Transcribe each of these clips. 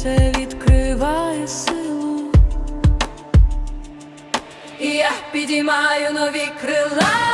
серце відкриває силу. І я підіймаю нові крила.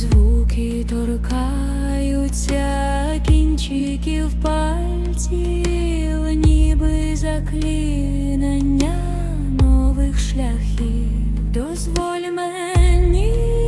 звуки торкаються кінчиків пальців, ніби заклинання нових шляхів. Дозволь мені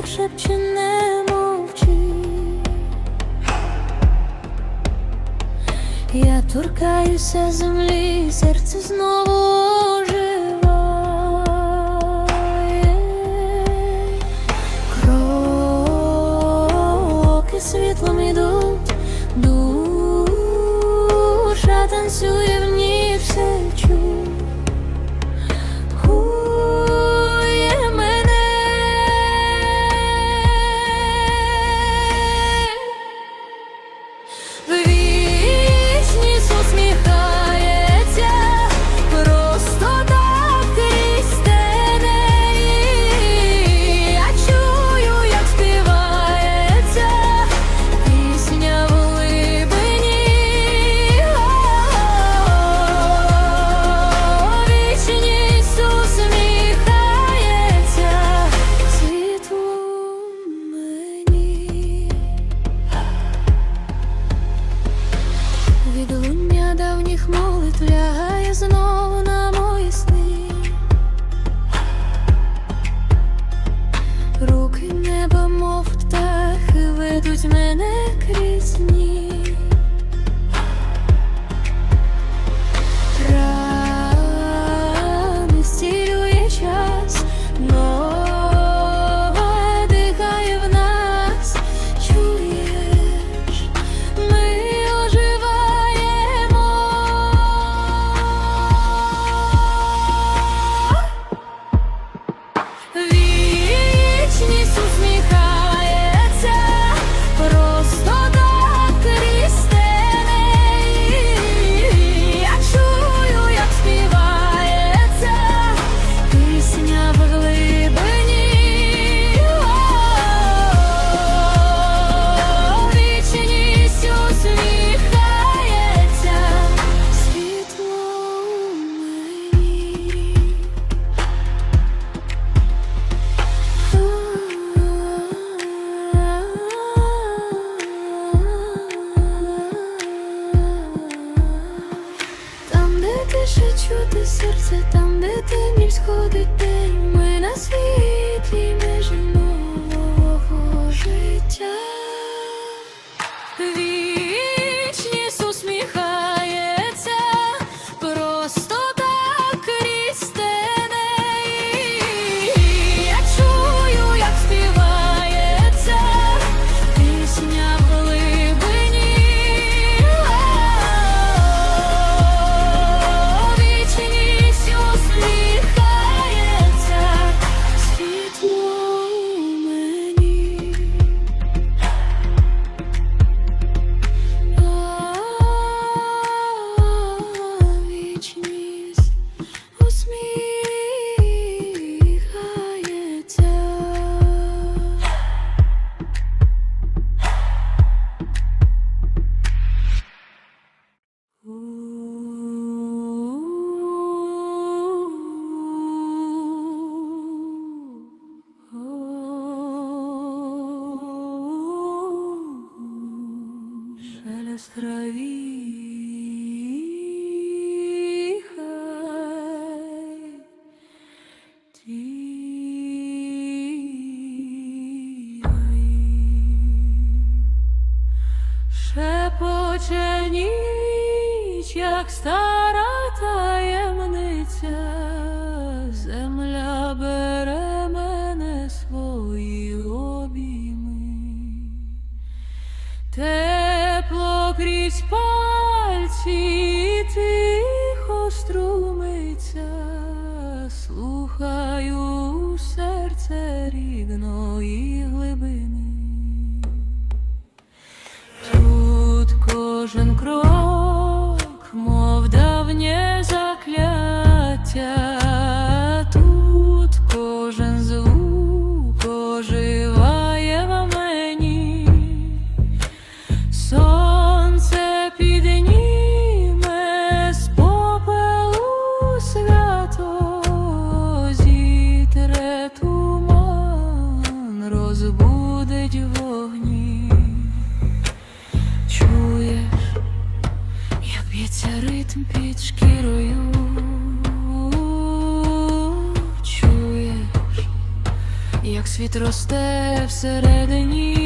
так шепче не мовчи, я торкаюся землі, серце знову оживає кроки світлом ідуть, душа танцює. Світ росте всередині.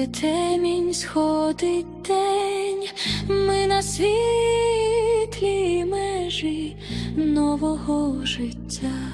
Сходить темінь, сходить день, ми на світлі межі нового життя.